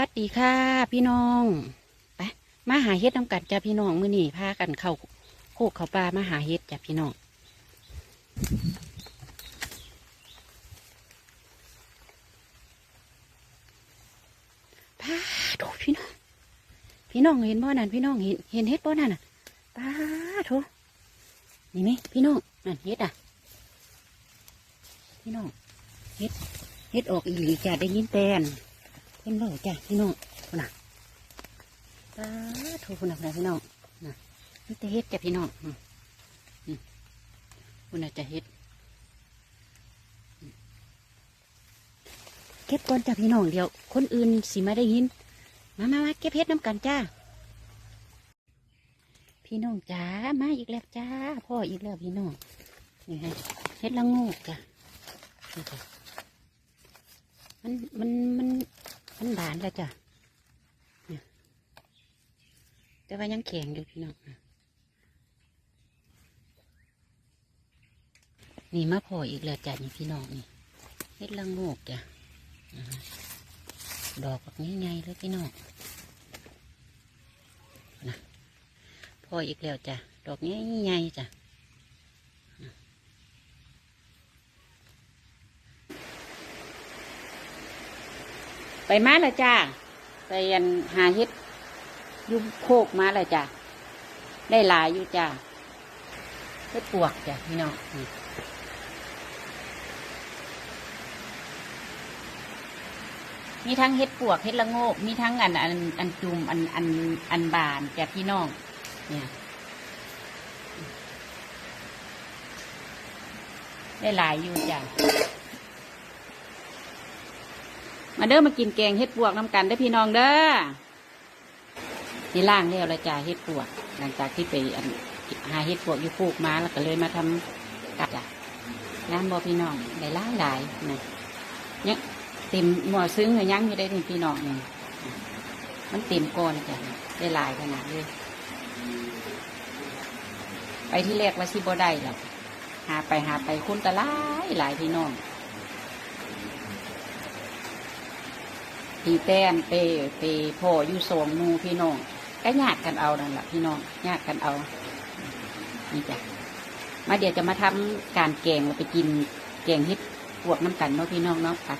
วัสดีค่ะ พี่น้องไปมาหาเฮ็ดน้ำกันจ้ะพี่น้องมือนี้พากันเข้าโคกเขาปลามาหาเฮ็ดจ้ะพี่น้องพาโถพี่น้อง พี่น้องเห็นบ่นั่นพี่น้องเห็นเห็นเฮ็ดบ่นั่นน่ะป้าโถนี่ไหมพี่น้องนั่นเฮ็ดอะ พี่น้องเฮ็ดเฮ็ดออกอีหลีจ้ะได้ยินแตน เห็นบ่จ้ะพี่น้องคุณน่ะตาถูคุณน่ะพี่น้องน่ะนี่จะเฮ็ดจ้ะพี่น้องอืมคุณน่ะจะเฮ็ดเก็บก่อนจ้ะพี่น้องเดี๋ยว คนอื่นสิมาได้ยิน มามามาเก็บเฮ็ดน้ำกันจ้า พี่น้องจ้ามาอีกแล้วจ้า พ่ออีกแล้วพี่น้องนี่ฮะเฮ็ดละงูจ้ะนี่จ้ะมันมันมัน มันบานแล้วจ้ะเนี่ยแต่ว่ายังแข็งอยู่พี่น้องนี่มาพออีกแล้วจ้ะนี่พี่น้องนี่เฮ็ดละโงูจ้ะดอกแบบใหญ่ๆเลยพี่น้องนะพออีกแล้วจ้ะดอกใหญ่จ้ะ ไปมาแล้วจ้าไปยันหาเฮ็ดยุบโคกมาแล้วจ้าได้หลายอยู่จ้าเฮ็ดปวกจ้ะพี่น้องมีทั้งเฮ็ดปวกเฮ็ดละโงกมีทั้งอันอันอันจุ่มอันอันอันบานจ้ะพี่น้องเนี่ยได้หลายอยู่จ้ะ มาเด้อมากินแกงเฮ็ดปวกน้ำกันเด้อพี่น้องเด้อนี่ล่างแล้วละจ้าเฮ็ดปวก หลังจากที่ไปอันหาเฮ็ดปวกอยู่ปลูกมาแล้วก็เลยมาทำกัดจ้ะงานบอพี่น้องได้หลายหลายนะเนี่ยเต็มหม้อซึ้งเลยยังอยู่ได้ถึงพี่น้องนี่มันเต็มก้อนจ้ะได้หลายขนาดเลยไปที่แรกว่าสิบ่ได้หรอกหาไปหาไปคุณตะลายหลายพี่น้อง พีแต้มเปเปพ่ออยู่สองมูพี่น้องก็ยากกันเอานั่นแหละพี่น้องยากกันเอา นี่จ้ะมาเดี๋ยวจะมาทำการแกงเราไปกินแกงเฮ็ดพวกน้ำกันเนาะพี่น้องเนาะค่ะ